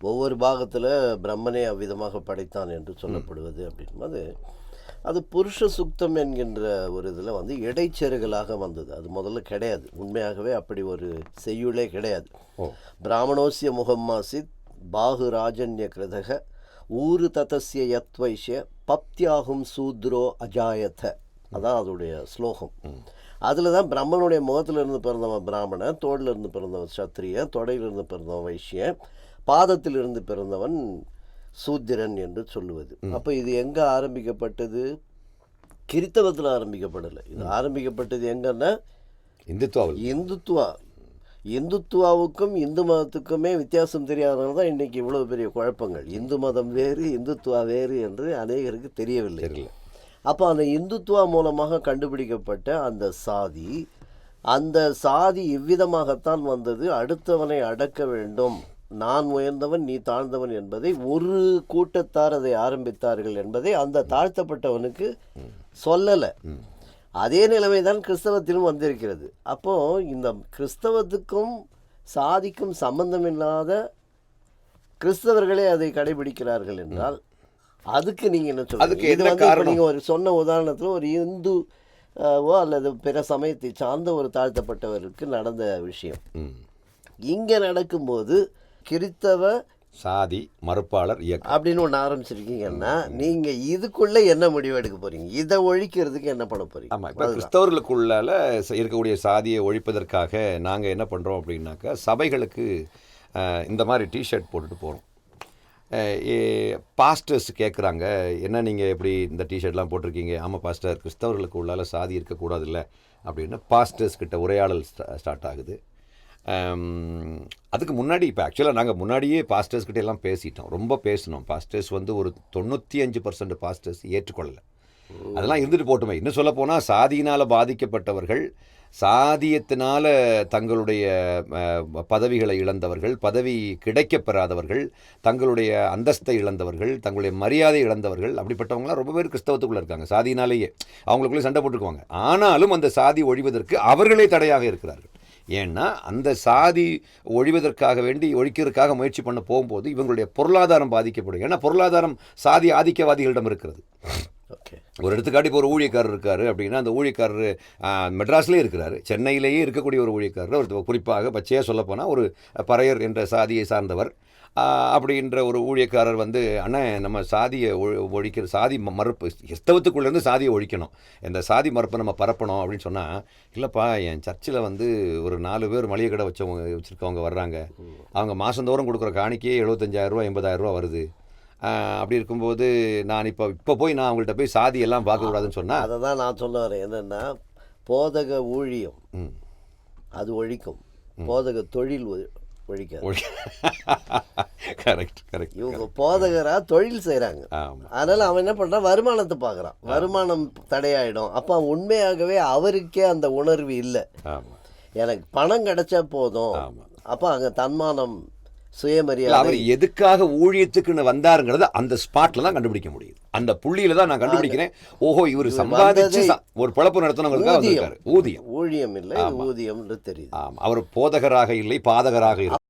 ஒவ்வொரு பாகத்தில் பிரம்மனே அவ்விதமாக படைத்தான் என்று சொல்லப்படுவது அப்படின்போது அது புருஷ சுத்தம் என்கின்ற ஒரு இதில் வந்து இடைச்செருகலாக வந்தது. அது முதல்ல கிடையாது. உண்மையாகவே அப்படி ஒரு செய்யுளே கிடையாது. பிராமணோசிய முகம்மாசித் பாகு ராஜன்ய கிருதக ஊரு ததஸ்ய யத்வைஷ்ய பப்தியாகும் சூத்ரோ அஜாயத. அதான் அதோடைய ஸ்லோகம். அதில் தான் பிரம்மனுடைய முகத்துல இருந்து பிறந்தவன் பிராமணன் தோளில் இருந்து பிறந்தவன் சத்திரியன் தொடையிலிருந்து பிறந்தவன் வைஷ்யன் பாதத்திலிருந்து பிறந்தவன் சூத்திரன் என்று சொல்லுவது. அப்போ இது எங்கே ஆரம்பிக்கப்பட்டது? கிறித்தவத்தில் ஆரம்பிக்கப்படலை. இது ஆரம்பிக்கப்பட்டது எங்கன்னா இந்துத்துவாவில். இந்துத்துவா. இந்துத்துவாவுக்கும் இந்து மதத்துக்குமே வித்தியாசம் தெரியாதனால தான் இன்னைக்கு இவ்வளவு பெரிய குழப்பங்கள். இந்து மதம் வேறு இந்துத்துவா வேறு என்று அநேகருக்கு தெரியவில்லை. அப்போ அந்த இந்துத்துவா மூலமாக கண்டுபிடிக்கப்பட்ட அந்த சாதி அந்த சாதி இவ்விதமாகத்தான் வந்தது. அடுத்தவனை அடக்க வேண்டும். நான் உயர்ந்தவன் நீ தாழ்ந்தவன் என்பதை ஒரு கூட்டத்தார் அதை ஆரம்பித்தார்கள் என்பதை அந்த தாழ்த்தப்பட்டவனுக்கு சொல்லலை அதே நிலைமை தான் கிறிஸ்தவத்திலும் வந்திருக்கிறது அப்போ இந்த கிறிஸ்தவத்துக்கும் சாதிக்கும் சம்பந்தமில்லாத கிறிஸ்தவர்களே அதை கடைபிடிக்கிறார்கள் என்றால் அதுக்கு நீங்க என்ன அதுக்கு இது வந்து இப்ப காரணம்? நீங்க ஒரு சொன்ன உதாரணத்துல ஒரு இந்து ஓ அல்லது பிற சமயத்தை சார்ந்த ஒரு தாழ்த்தப்பட்டவருக்கு நடந்த விஷயம். இங்க நடக்கும்போது கிறித்தவ சாதி மறுப்பாளர் இயக்கம். அப்படின்னு ஒன்று ஆரம்பிச்சிருக்கீங்கன்னா நீங்க இதுக்குள்ள என்ன முடிவு எடுக்க போறீங்க? இதை ஒழிக்கிறதுக்கு என்ன பண்ண போறீங்க? ஆமாம் இப்போ கிறிஸ்தவர்களுக்குள்ளால இருக்கக்கூடிய சாதியை ஒழிப்பதற்காக நாங்கள் என்ன பண்ணுறோம் அப்படின்னாக்கா சபைகளுக்கு இந்த மாதிரி டிஷர்ட் போட்டுட்டு போகிறோம் பாஸ்டர்ஸ் கேட்குறாங்க என்ன நீங்கள் எப்படி இந்த டிஷர்ட்லாம் போட்டிருக்கீங்க? ஆமாம் பாஸ்டர் கிறிஸ்தவர்களுக்கு உள்ளால சாதி இருக்கக்கூடாதுல்ல? அப்படின்னு பாஸ்டர்ஸ் கிட்ட உரையாடல் ஸ்டார்ட் ஆகுது. அதுக்கு முன்னாடி இப்போ ஆக்சுவலாக நாங்கள் முன்னாடியே பாஸ்டர்ஸ்கிட்ட எல்லாம் பேசிட்டோம். ரொம்ப பேசினோம். பாஸ்டர்ஸ் வந்து ஒரு தொண்ணூற்றி அஞ்சு பர்சன்ட் பாஸ்டர்ஸ் ஏற்றுக்கொள்ளலை. அதெல்லாம் இருந்துட்டு போட்டுமே. இன்னும் சொல்ல போனால் சாதியினால் பாதிக்கப்பட்டவர்கள் சாதியத்தினால தங்களுடைய பதவிகளை இழந்தவர்கள் பதவி கிடைக்கப் பெறாதவர்கள் தங்களுடைய அந்தஸ்தை இழந்தவர்கள் தங்களுடைய மரியாதை இழந்தவர்கள் அப்படிப்பட்டவங்களாம் ரொம்ப பேர் கிறிஸ்தவத்துக்குள்ளே இருக்காங்க. சாதியினாலேயே அவங்களுக்குள்ளே சண்டை போட்டுக்குவாங்க ஆனாலும் அந்த சாதி ஒழிவதற்கு அவர்களே தடையாக இருக்கிறார்கள். ஏன்னா அந்த சாதி ஒழிவதற்காக வேண்டி ஒழிக்கிறதுக்காக முயற்சி பண்ண போகும்போது இவங்களுடைய பொருளாதாரம் பாதிக்கப்படும் ஏன்னா பொருளாதாரம் சாதி ஆதிக்கவாதிகளிடம் இருக்கிறது. ஒரு எடுத்துக்காட்டு இப்போ ஒரு ஊழியக்காரர் இருக்காரு அப்படின்னா அந்த ஊழியக்காரர் மெட்ராஸ்லேயே இருக்கிறாரு. சென்னையிலேயே இருக்கக்கூடிய ஒரு ஊழியக்காரர். ஒரு குறிப்பாக பச்சையாக சொல்லப்போனால் ஒரு பறையர் என்ற சாதியை சார்ந்தவர். அப்படின்ற ஒரு ஊழியக்காரர் வந்து அண்ணன் நம்ம சாதியை ஒழி- ஒழிக்கிற சாதி மறுப்பு கிறிஸ்தவத்துக்குள்ளேருந்து சாதியை ஒழிக்கணும். இந்த சாதி மறுப்பை நம்ம பரப்பணும். அப்படின்னு சொன்னால் இல்லைப்பா என் சர்ச்சில் வந்து ஒரு நாலு பேர் மளிகை கடை வச்சவங்க வச்சுருக்கவங்க வர்றாங்க. அவங்க மாதந்தோறும் கொடுக்குற காணிக்கே எழுபத்தஞ்சாயிரரூவா எண்பதாயிரரூவா வருது. அப்படி இருக்கும்போது நான் இப்போ இப்போ போய் நான் அவங்கள்ட்ட போய் சாதி எல்லாம் பார்க்கக்கூடாதுன்னு சொன்னால் அதை தான் நான் சொல்ல வரேன். என்னன்னா போதக ஊழியம். அது ஒழிக்கும். போதக தொழில் ஒழிக்காது. கரெக்ட் கரெக்ட் இவங்க போதகரா தொழில் செய்றாங்க. ஆமாம் அதனால அவன் என்ன பண்றான்? வருமானத்தை பார்க்கறான். வருமானம் தடையாயிடும். அப்ப உண்மையாகவே அவருக்கே அந்த உணர்வு இல்லை. எனக்கு பணம் கிடைச்சா போதும். அப்ப அங்க தன்மானம் சுயமரியாதை. அவர் எதுக்காக ஊழியத்துக்குன்னு வந்தாருங்கிறத அந்த ஸ்பாட்ல தான் கண்டுபிடிக்க முடியுது அந்த புள்ளியில தான் நான் கண்டுபிடிக்கிறேன். ஓஹோ இவர் சம்பாதிச்சு ஒரு பொழப்பு நடத்தணுங்கிறதுக்காக ஊதியம். ஊழியம் இல்லை ஊதியம்னு தெரியுது. ஆமாம் அவர் போதகராக இல்லை பாதகராக இருந்தார்